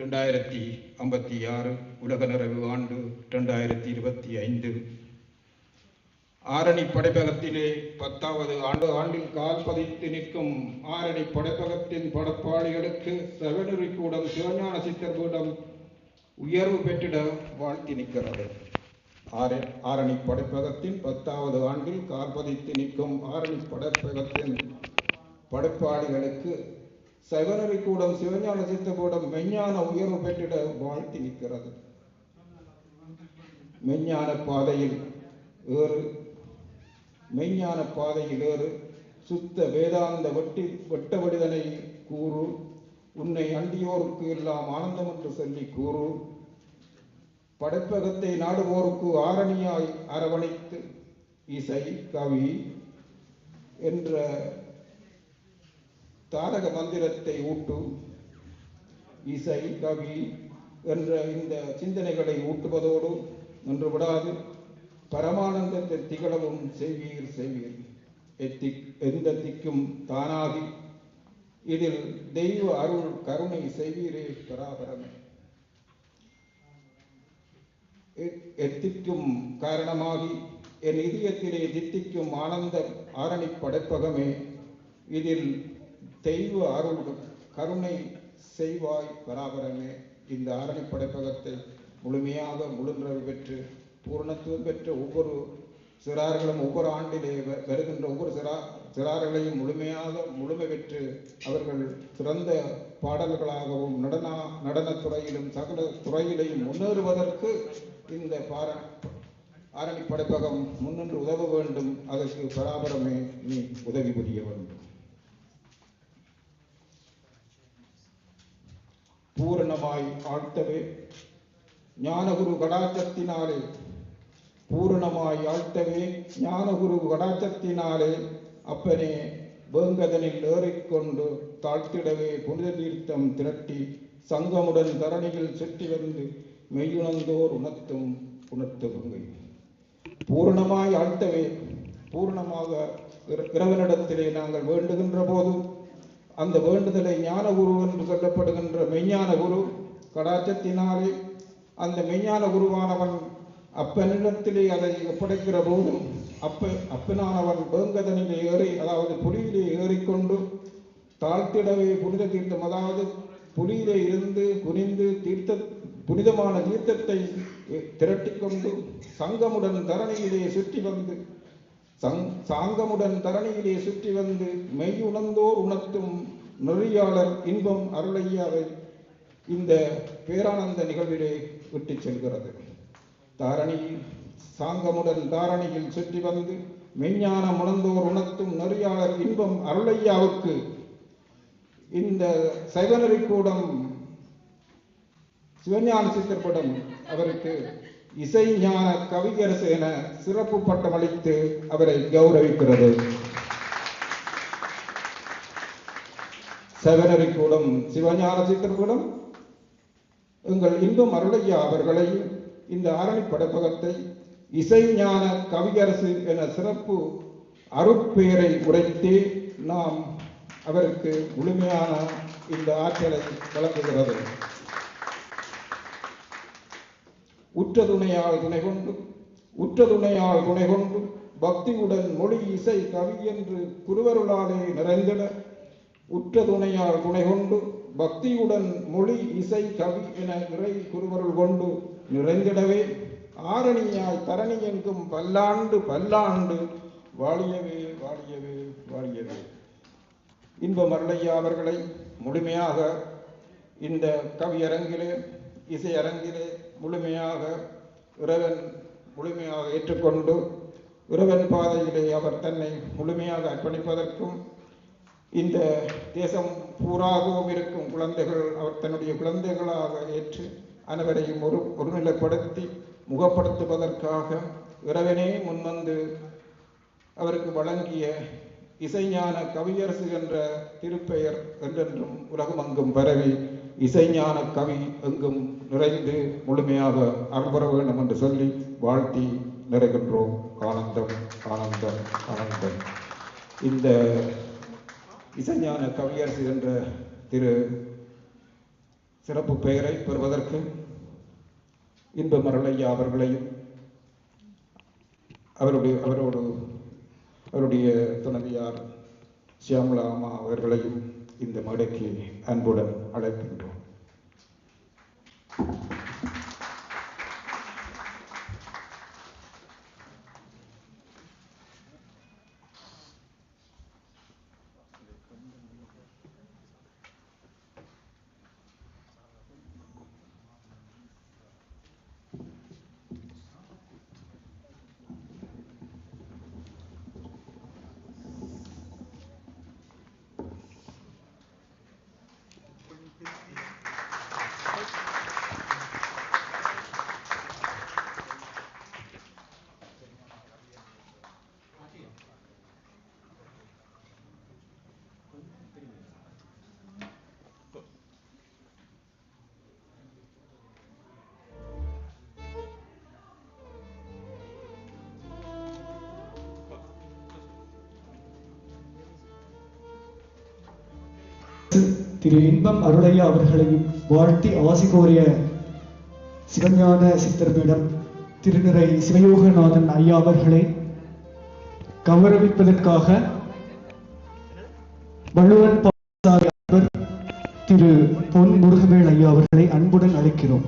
ரெண்டாயிரத்தி ஐம்பத்தி ஆறு உலக நிறைவு ஆண்டு ரெண்டாயிரத்தி இருபத்தி ஐந்து. ஆரணி படைப்பகத்திலே பத்தாவது ஆண்டு ஆண்டில் கால் பதித்து நிற்கும் ஆரணி படைப்பகத்தின் படப்பாளிகளுக்கு செவனரி கூடம் சிவஞான சித்தர் கூடம் உயர்வு பெற்றிட வாழ்த்தி நிற்கிறது. ஆரணி படைப்பகத்தின் பத்தாவது ஆண்டில் கால் பதித்து நிற்கும் ஆரணி படைப்பகத்தின் படைப்பாளிகளுக்கு செவனரி கூடம் சிவஞான சித்த கூடம் மெஞ்ஞான உயர்வு பெற்றிட வாழ்த்தி நிற்கிறது. மெஞ்ஞான பாதையில் ஏறு. மெய்ஞான பாதையில் ஏறு. சுத்த வேதாந்த வெட்டி வெட்ட வடிதனை கூறு. உன்னை அண்டியோருக்கு எல்லாம் ஆனந்தம் என்று சொல்லி கூறு. படைப்பகத்தை நாடுவோருக்கு ஆரணியாய் அரவணைத்து இசை கவி என்ற தாரக மந்திரத்தை ஊட்டு இசை கவி என்ற இந்த சிந்தனைகளை ஊட்டுவதோடு நின்று விடாது பரமானந்தத்தை திகழவும் செய்வீர் செய்வீர். எத்திக் எந்த திக்கும் தானாகி. இதில் தெய்வ அருள் கருணை செய்வீரே பராபரமே எத்திக்கும் காரணமாகி என் இதயத்திலே தித்திக்கும் ஆனந்த ஆரணி படைப்பகமே இதில் தெய்வ அருளும் கருணை செய்வாய் பராபரமே இந்த ஆரணி படைப்பகத்தை முழுமையாக முழுநிறைவு பெற்று பூரணத்துவம் பெற்ற ஒவ்வொரு சிறார்களும் ஒவ்வொரு ஆண்டிலே வருகின்ற ஒவ்வொரு சிறா சிறார்களையும் முழுமையாக முழுமை பெற்று அவர்கள் சிறந்த பாடல்களாகவும் நடன நடனத் துறையிலும் சகல துறையிலையும் முன்னேறுவதற்கு இந்த பார ஆரணி படைப்பகம் முன்னின்று உதவ வேண்டும். அதற்கு பராபரமே நீ உதவி புரிய வேண்டும். பூரணமாய் ஆழ்த்தவே. ஞானகுரு கடாச்சத்தினாலே பூரணமாய் ஆழ்த்தவே. ஞானகுரு கடாச்சத்தினாலே அப்பனே வேங்கதனில் ஏறிக்கொண்டு தாழ்த்திடவே. புனித தீர்த்தம் திரட்டி சங்கமுடன் தரணியில் சுற்றி வந்து மெய்யுணர்ந்தோர் உணர்த்தும் உணர்த்து பூரணமாய் ஆழ்த்தவே. பூரணமாக இரவனிடத்திலே இறைவனிடத்திலே நாங்கள் வேண்டுகின்ற போதும் அந்த வேண்டுதலை ஞான குரு என்று சொல்லப்படுகின்ற மெய்ஞான குரு கடாச்சத்தினாலே அந்த மெய்ஞான குருவானவன் அப்பனிடத்திலே அதை ஒப்படைக்கிற போதும் அப்ப அப்பனானவன் வேங்கதனிலே ஏறி அதாவது புலியிலே ஏறிக்கொண்டு தாழ்த்திடவே புனித தீர்த்தம் அதாவது புலியிலே இருந்து குனிந்து தீர்த்த புனிதமான தீர்த்தத்தை திரட்டிக்கொண்டு சங்கமுடன் தரணியிலே சுற்றி வந்து சங் சாங்கமுடன் தரணியிலே சுற்றி வந்து மெய் உணர்ந்தோர் உணர்த்தும் நெறியாளர் இன்பம் அருளையாவை இந்த பேரானந்த நிகழ்விலே விட்டுச் செல்கிறது. தாரணியில் சாங்கமுடன் தாரணியில் சுற்றி வந்து மெய்ஞானம் உணர்ந்தோர் உணர்த்தும் நெறியாளர் இன்பம் அருளையாவுக்கு இந்த சைவநெறி கூடம் சிவஞான சித்திரப்படம் அவருக்கு இசை ஞான கவியரசு என சிறப்பு பட்டம் அளித்து அவரை கௌரவிக்கிறது. செவனரி கூடம் சிவஞான சித்திரக்கூடம் எங்கள் இன்பம் அருளையா அவர்களை இந்த ஆரணி படைப்பகத்தை இசைஞான கவியரசு என சிறப்பு அருட்பெயரை உரைத்து நாம் அவருக்கு முழுமையான இந்த ஆற்றலை வழங்குகிறது. உற்ற துணையால் துணை கொண்டு உற்ற துணையால் துணை கொண்டு பக்தியுடன் மொழி இசை கவி என்று குருவருளாலே நிறைந்திட உற்ற துணையால் துணை கொண்டு பக்தியுடன் மொழி இசை கவி என இறை குருவருள் கொண்டு நிறைந்திடவே ஆரணியாய் தரணி என்கும் பல்லாண்டு பல்லாண்டு வாழியவே வாழியவே வாழியவே. இன்ப மருளையா அவர்களை முழுமையாக இந்த கவியரங்கிலே இசையரங்கிலே முழுமையாக இறைவன் முழுமையாக ஏற்றுக்கொண்டு இறைவன் பாதையிலே அவர் தன்னை முழுமையாக அர்ப்பணிப்பதற்கும் இந்த தேசம் பூராகவும் இருக்கும் குழந்தைகள் அவர் தன்னுடைய குழந்தைகளாக ஏற்று அனைவரையும் ஒரு ஒருநிலைப்படுத்தி முகப்படுத்துவதற்காக இறைவனே முன்வந்து அவருக்கு வழங்கிய இசைஞான கவியரசு என்ற திருப்பெயர் என்றென்றும் உலகமங்கும் பரவி இசைஞான கவி எங்கும் நிறைந்து முழுமையாக அருள்பெற வேண்டும் என்று சொல்லி வாழ்த்தி நிறைகின்றோம். ஆனந்தம் ஆனந்தம் ஆனந்தம். இந்த இசைஞான கவியரசு என்ற திரு சிறப்பு பெயரை பெறுவதற்கு இன்ப மரளையா அவர்களையும் அவருடைய அவரோடு அவருடைய துணைவியார் சியாமலா அம்மா அவர்களையும் இந்த மேடைக்கு அன்புடன் அழைக்கின்றோம். Thank you. திரு இன்பம் அருளையா அவர்களையும் வாழ்த்தி ஆசி கோரிய சிவஞான சித்தர்பீடம் திருநிறை சிவயோகநாதன் ஐயா அவர்களை கௌரவிப்பதற்காக வள்ளுவன் திரு பொன் முருகவேல் ஐயா அவர்களை அன்புடன் அழைக்கிறோம்.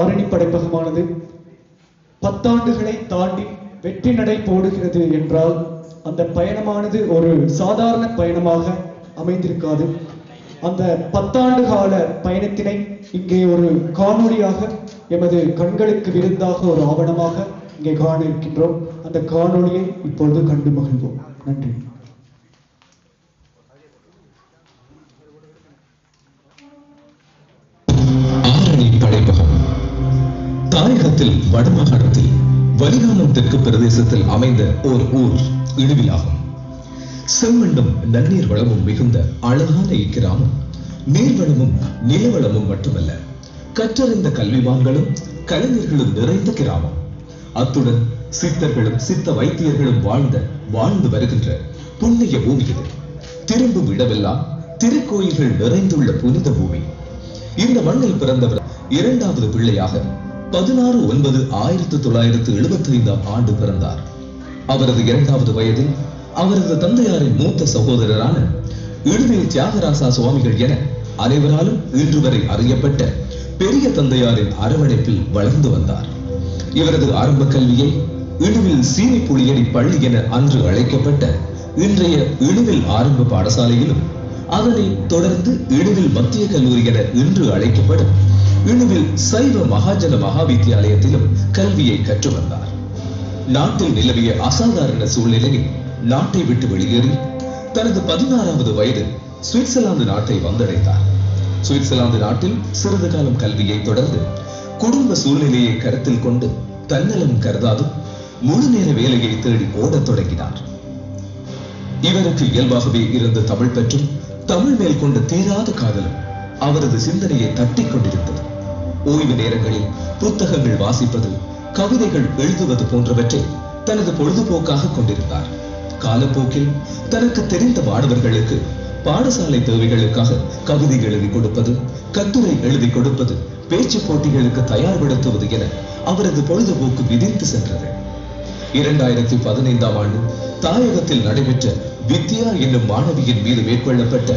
ஆரணி படைப்பகமானது பத்தாண்டுகளை தாண்டி வெற்றி நடை போடுகிறது என்றால் அந்த பயணமானது ஒரு சாதாரண பயணமாக அமைந்திருக்காது. அந்த பத்தாண்டு கால பயணத்தினை இங்கே ஒரு காணொளியாக எமது கண்களுக்கு விருந்தாக ஒரு ஆவணமாக இங்கே காண இருக்கின்றோம் அந்த காணொளியை இப்பொழுது கண்டு மகிழ்வோம். நன்றி. படைப்பு படைப்பகம் வடமாகாணத்தில் வலிகாமம் தெற்கு பிரதேசத்தில் அமைந்த ஓர் ஊர் இடுவிலாகும். செம்மண்ணும் நன்னீர் வளமும் மிகுந்த அழகான இக்கிராமம். நீர்வளமும் நிலவளமும் மட்டுமல்ல கற்றறிந்த கல்விவான்களும் கலைஞர்களும் நிறைந்த கிராமம். அத்துடன் சித்தர்களும் சித்த வைத்தியர்களும் வாழ்ந்த வாழ்ந்து வருகின்ற புண்ணிய பூமி இது. திரும்பும் இடமெல்லாம் திருக்கோயில்கள் நிறைந்துள்ள புனித பூமி. இந்த மண்ணில் பிறந்தவர் இரண்டாவது பிள்ளையாக பதினாறு ஒன்பது ஆயிரத்தி தொள்ளாயிரத்து எழுபத்தி ஐந்தாம் ஆண்டு பிறந்தார். அவரது இரண்டாவது வயதில் அவரது தந்தையாரின் மூத்த சகோதரரான இழுவை தியாகராசா சுவாமிகள் என அனைவராலும் இன்று வரை அறியப்பட்ட பெரிய தந்தையாரின் அரவணைப்பில் வளர்ந்து வந்தார். இவரது ஆரம்ப கல்வியை இழுவில் சீனி புளியடி பள்ளி என அன்று அழைக்கப்பட்ட இன்றைய இழுவில் ஆரம்ப பாடசாலையிலும் அதனை தொடர்ந்து இழுவில் மத்திய கல்லூரி என இன்று அழைக்கப்படும் இழுவில் சைவ மகாஜன மகாவித்யாலயத்திலும் கல்வியை கற்று வந்தார் நாட்டில் நிலவிய அசாதாரண சூழ்நிலையில் நாட்டை விட்டு வெளியேறி தனது பதினாறாவது வயதில் சுவிட்சர்லாந்து நாட்டை வந்தடைந்தார். சுவிட்சர்லாந்து நாட்டில் சிறிது காலம் கல்வியை தொடர்ந்து குடும்ப சூழ்நிலையை கருத்தில் கொண்டு தன்னலம் கருதாது முழு நேர வேலையை தேடி ஓடத் தொடங்கினார். இவருக்கு இயல்பாகவே இருந்த தமிழ் பற்றும் தமிழ் மேல் கொண்ட தீராத காதலும் அவரது சிந்தனையை தட்டிக் கொண்டிருந்தது. ஓய்வு நேரங்களில் புத்தகங்கள் வாசிப்பது கவிதைகள் எழுதுவது போன்றவற்றை தனது பொழுதுபோக்காக கொண்டிருந்தார். காலப்போக்கில் தனக்கு தெரிந்த மாணவர்களுக்கு பாடசாலை தேவைகளுக்காக கவிதை எழுதி கொடுப்பது கட்டுரை எழுதி கொடுப்பது பேச்சு போட்டிகளுக்கு தயார்படுத்துவது என அவரது பொழுதுபோக்கு விதித்து சென்றது. இரண்டாயிரத்தி பதினைந்தாம் ஆண்டு தாயகத்தில் நடைபெற்ற வித்யா என்னும் மாணவியின் மீது மேற்கொள்ளப்பட்ட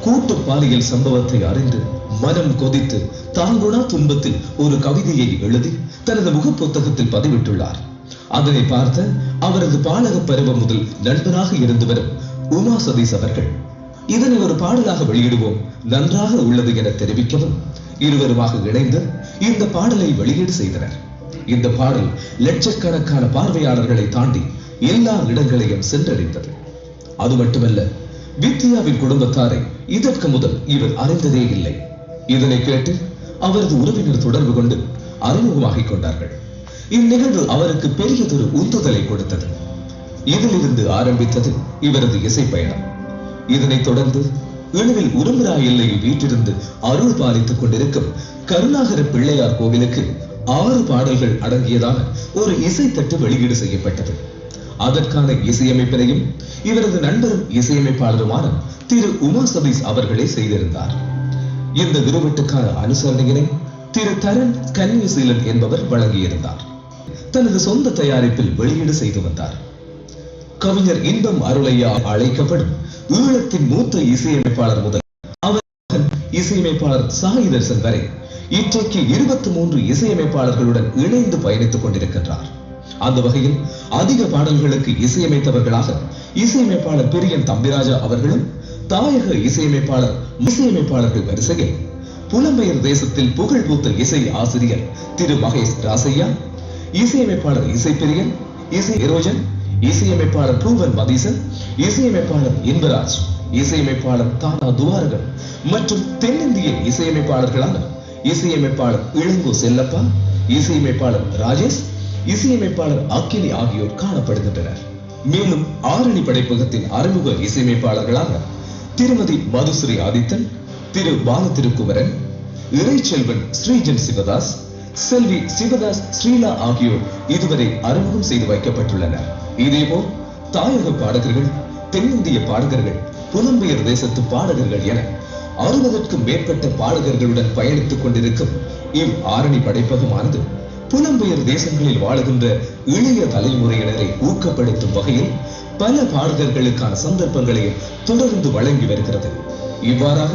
கூட்டு பாலியல் சம்பவத்தை அறிந்து மனம் கொதித்து தாங்குணா துன்பத்தில் ஒரு கவிதையை எழுதி தனது முகப்புத்தகத்தில் பதிவிட்டுள்ளார். அதனை பார்த்த அவரது பாலக பருவம் முதல் நண்பராக இருந்து வரும் உமா சதீஷ் அவர்கள் இதனை ஒரு பாடலாக வெளியிடுவோம் நன்றாக உள்ளது என தெரிவிக்கவும் இருவருமாக இணைந்து இந்த பாடலை வெளியீடு செய்தனர். இந்த பாடல் லட்சக்கணக்கான பார்வையாளர்களை தாண்டி எல்லா இடங்களையும் சென்றடைந்தது. அது மட்டுமல்ல வித்யாவின் குடும்பத்தாரை இதற்கு முதல் இவர் அறிந்ததே இல்லை. இதனை கேட்டு அவரது உறவினர் தொடர்பு கொண்டு அறிமுகமாகிக் கொண்டார்கள். இந்நிகழ்வு அவருக்கு பெரியதொரு உந்துதலை கொடுத்தது. இதிலிருந்து ஆரம்பித்தது இவரது இசை பயணம். இதனைத் தொடர்ந்து இழுவில் உருமுரா எல்லையில் வீற்றிருந்து அருள் பாலித்துக் கொண்டிருக்கும் கருணாகர பிள்ளையார் கோவிலுக்கு ஆறு பாடல்கள் அடங்கியதான ஒரு இசைத்தட்டு வெளியீடு செய்யப்பட்டது. அதற்கான இசையமைப்பினையும் இவரது நண்பரும் இசையமைப்பாளருமான திரு உமா சதீஷ் அவர்களே செய்திருந்தார். இந்த விருவட்டுக்கான அனுசரணையினை திரு தரன் கன்னியசீலன் என்பவர் வழங்கியிருந்தார். தனது சொந்த தயாரிப்பில் வெளியீடு செய்து வந்தார். கவிஞர் இன்பம் அருளையா அழைக்கப்படும் ஈழத்தின் மூத்த இசையமைப்பாளர் முதல் அவர் மகன் இசையமைப்பாளர் சாய் தர்சன் வரை இன்றைக்கு இருபத்தி மூன்று இசையமைப்பாளர்களுடன் இணைந்து பயணித்துக் கொண்டிருக்கின்றார். அந்த வகையில் அதிக பாடல்களுக்கு இசையமைத்தவர்களாக இசையமைப்பாளர் பிரியன் தம்பிராஜா அவர்களும் தாயக இசையமைப்பாளர் இசையமைப்பாளர்கள் வரிசையில் புலம்பெயர் தேசத்தில் புகழ் பூத்த இசை ஆசிரியர் திரு மகேஷ் ராசையா இசையமைப்பாளர் இசைப்பிரியன் இசை எரோஜன் இசையமைப்பாளர் பூவன் மதீசன் இசையமைப்பாளர் இன்பராஜ் இசையமைப்பாளர் தானா துவாரகன் மற்றும் தென்னிந்திய இசையமைப்பாளர்களான இசையமைப்பாளர் இளங்கோ செல்லப்பா இசையமைப்பாளர் ராஜேஷ் இசையமைப்பாளர் அக்கினி ஆகியோர் காணப்படுகின்றனர். மேலும் ஆரணி படைப்பகத்தின் அறிமுக இசையமைப்பாளர்களாக திருமதி மதுஸ்ரீ ஆதித்தன் திரு பால திருக்குமரன் இறைச்செல்வன் ஸ்ரீஜன் சிவதாஸ் செல்வி சிவதாஸ் ஸ்ரீலா ஆகியோர் இதுவரை அறிமுகம் செய்து வைக்கப்பட்டுள்ளனர். இதேபோல் தாயக பாடகர்கள் தென்னிந்திய பாடகர்கள் புலம்பெயர் தேசத்து பாடகர்கள் என அறுபதற்கும் மேற்பட்ட பாடகர்களுடன் பயணித்துக் கொண்டிருக்கும் இவ் ஆரணி படைப்பகமானது புலம்பெயர் தேசங்களில் வாழுகின்ற இளைய தலைமுறையினரை ஊக்கப்படுத்தும் வகையில் பல பாடகர்களுக்கான சந்தர்ப்பங்களையும் தொடர்ந்து வழங்கி வருகிறது. இவ்வாறாக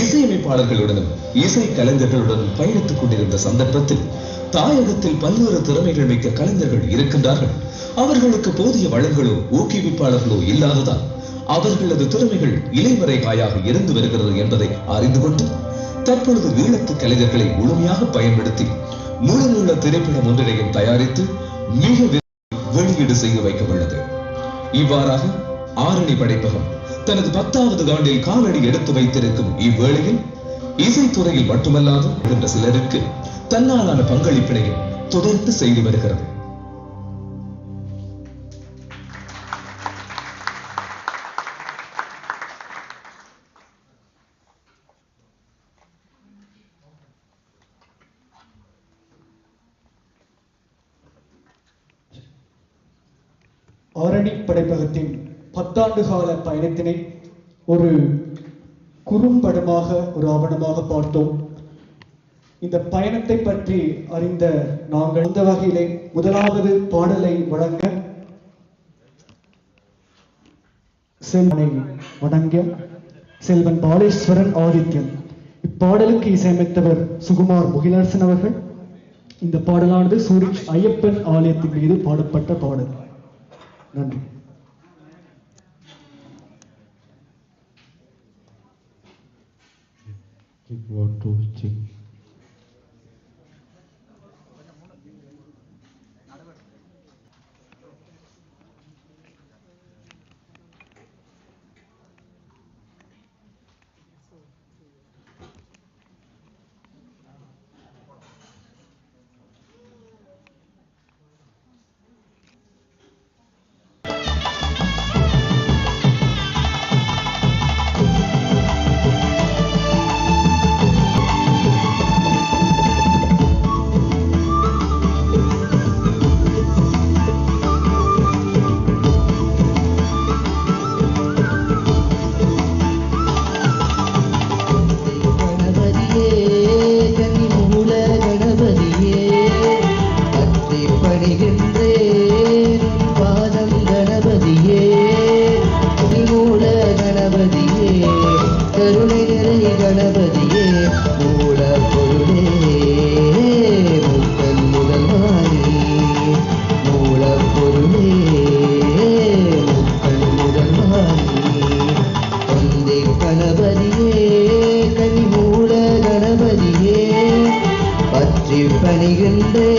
இசையமைப்பாளர்களுடனும் இசை கலைஞர்களுடனும் பயணித்துக் கொண்டிருந்த சந்தர்ப்பத்தில் தாயகத்தில் பல்வேறு திறமைகள் மிக்க கலைஞர்கள் இருக்கின்றார்கள். அவர்களுக்கு போதிய வளங்களோ ஊக்குவிப்பாளர்களோ இல்லாததால் அவர்களது திறமைகள் இலைமறைகாயாக இருந்து வருகிறது என்பதை அறிந்து கொண்டு தற்பொழுது ஈழத்து கலைஞர்களை முழுமையாக பயன்படுத்தி முழு திரைப்படம் ஒன்றினையும் தயாரித்து மிக வெளியீடு செய்து வைக்க உள்ளது இவ்வாறாக ஆரணி படைப்பகம் தனது பத்தாவது ஆண்டில் காலடி எடுத்து வைத்திருக்கும் இவ்வேளையில் இசைத்துறையில் மட்டுமல்லாது இருந்த சிலருக்கு தன்னாலான பங்களிப்பினையும் தொடர்ந்து செய்து வருகிறது. ஆரணி படைப்பகத்தின் பத்தாண்டு கால பயணத்தினை ஒரு குறும்படமாக ஒரு ஆவணமாக பார்த்தோம். இந்த பயணத்தை பற்றி அறிந்த நாங்கள் இந்த வகையிலே முதலாவது பாடலை வழங்க செல்வனை வணங்க செல்வன் பாலேஸ்வரன் ஆதித்யன். இப்பாடலுக்கு இசையமைத்தவர் சுகுமார் முகிலரசன் அவர்கள். இந்த பாடலானது சூரிய ஐயப்பன் ஆலயத்தின் மீது பாடப்பட்ட பாடல். நன்றி Check one, two, check. பணிகின்றேன்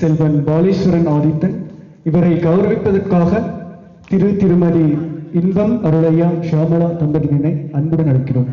Selvan Baleswaran Adithan. இவரை கௌரவிப்பதற்காக திரு திருமதி இன்பம் அருளையா ஷியாமளா தம்பதியினை அன்புடன் அழைக்கிறோம்.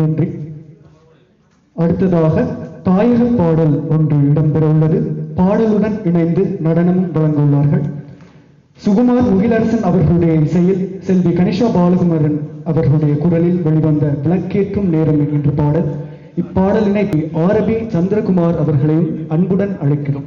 நன்றி. அடுத்ததாக தாயக பாடல் ஒன்று இடம்பெற உள்ளது பாடலுடன் இணைந்து நடனமும் வழங்க உள்ளார்கள் சுகுமார் முகிலரசன் அவர்களுடைய இசையில் செல்வி கணிஷா பாலகுமாரன் அவர்களுடைய குரலில் வெளிவந்த விளக்கேற்றும் நேரம் என்கின்ற பாடல். இப்பாடலினை ஆரபி சந்திரகுமார் அவர்களையும் அன்புடன் அழைக்கிறோம்.